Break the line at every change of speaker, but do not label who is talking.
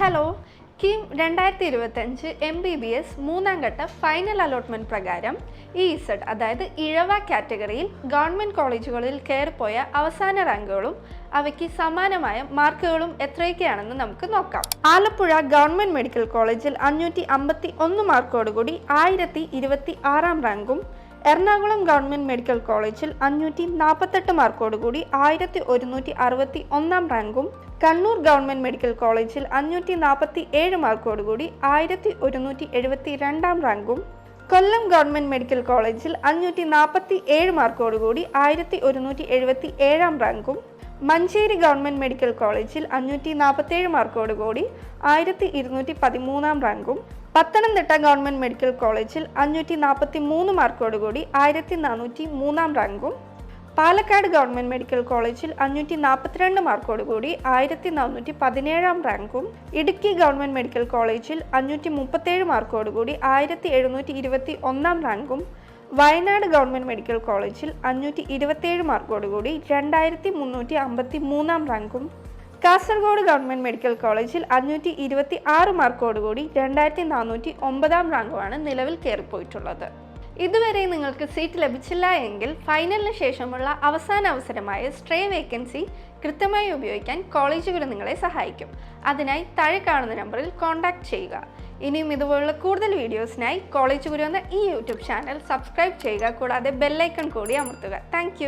Hello Kim രണ്ടായിരത്തി ഇരുപത്തഞ്ച് M B B S മൂന്നാം ഘട്ട ഫൈനൽ അലോട്ട്മെന്റ് പ്രകാരം ഇ ഇസഡ് അതായത് ഇഴവ കാറ്റഗറിയിൽ ഗവൺമെന്റ് കോളേജുകളിൽ കയറിപ്പോയ അവസാന റാങ്കുകളും അവയ്ക്ക് സമാനമായ മാർക്കുകളും എത്രയൊക്കെയാണെന്ന് നമുക്ക് നോക്കാം. ആലപ്പുഴ ഗവൺമെന്റ് മെഡിക്കൽ കോളേജിൽ അഞ്ഞൂറ്റി അമ്പത്തി ഒന്ന് മാർക്കോടുകൂടി ആയിരത്തി ഇരുപത്തി ആറാം റാങ്കും എറണാകുളം ഗവൺമെന്റ് മെഡിക്കൽ കോളേജിൽ അഞ്ഞൂറ്റി നാൽപ്പത്തെട്ട് മാർക്കോടുകൂടി ആയിരത്തി ഒരുന്നൂറ്റി അറുപത്തി ഒന്നാം റാങ്കും കണ്ണൂർ ഗവൺമെന്റ് മെഡിക്കൽ കോളേജിൽ അഞ്ഞൂറ്റി നാൽപ്പത്തി ഏഴ് മാർക്കോടുകൂടി ആയിരത്തി ഒരുന്നൂറ്റി എഴുപത്തി രണ്ടാം റാങ്കും കൊല്ലം ഗവൺമെന്റ് മെഡിക്കൽ കോളേജിൽ അഞ്ഞൂറ്റി നാൽപ്പത്തി ഏഴ് മാർക്കോടുകൂടി ആയിരത്തി ഒരുന്നൂറ്റി എഴുപത്തി ഏഴാം റാങ്കും മഞ്ചേരി ഗവൺമെന്റ് മെഡിക്കൽ കോളേജിൽ അഞ്ഞൂറ്റി നാൽപ്പത്തേഴ് മാർക്കോടുകൂടി ആയിരത്തി ഇരുന്നൂറ്റി പതിമൂന്നാം റാങ്കും പത്തനംതിട്ട ഗവൺമെന്റ് മെഡിക്കൽ കോളേജിൽ അഞ്ഞൂറ്റി നാൽപ്പത്തി മൂന്ന് മാർക്കോടുകൂടി ആയിരത്തി നാനൂറ്റി മൂന്നാം റാങ്കും പാലക്കാട് ഗവൺമെന്റ് മെഡിക്കൽ കോളേജിൽ അഞ്ഞൂറ്റി നാൽപ്പത്തിരണ്ട് മാർക്കോടുകൂടി ആയിരത്തി നാനൂറ്റി പതിനേഴാം റാങ്കും ഇടുക്കി ഗവൺമെന്റ് മെഡിക്കൽ കോളേജിൽ അഞ്ഞൂറ്റി മുപ്പത്തേഴ് മാർക്കോടുകൂടി ആയിരത്തി എഴുന്നൂറ്റി ഇരുപത്തി ഒന്നാം റാങ്കും വയനാട് ഗവൺമെന്റ് മെഡിക്കൽ കോളേജിൽ അഞ്ഞൂറ്റി ഇരുപത്തേഴ് മാർക്കോടുകൂടി രണ്ടായിരത്തി മുന്നൂറ്റി അമ്പത്തി മൂന്നാം റാങ്കും കാസർഗോഡ് ഗവൺമെന്റ് മെഡിക്കൽ കോളേജിൽ അഞ്ഞൂറ്റി ഇരുപത്തി ആറ് മാർക്കോടുകൂടി രണ്ടായിരത്തി നാനൂറ്റി ഒമ്പതാം റാങ്കുമാണ് നിലവിൽ കയറിപ്പോയിട്ടുള്ളത്. ഇതുവരെ നിങ്ങൾക്ക് സീറ്റ് ലഭിച്ചില്ല എങ്കിൽ ഫൈനലിന് ശേഷമുള്ള അവസാന അവസരമായ സ്ട്രേ വേക്കൻസി കൃത്യമായി ഉപയോഗിക്കാൻ കോളേജുകൾ നിങ്ങളെ സഹായിക്കും. അതിനായി താഴെ കാണുന്ന നമ്പറിൽ കോൺടാക്ട് ചെയ്യുക. ഇനിയും ഇതുപോലുള്ള കൂടുതൽ വീഡിയോസിനായി കോളേജ് ഗുരു എന്ന ഈ യൂട്യൂബ് ചാനൽ സബ്സ്ക്രൈബ് ചെയ്യുക. കൂടാതെ ബെല്ലൈക്കൺ കൂടി അമർത്തുക. താങ്ക്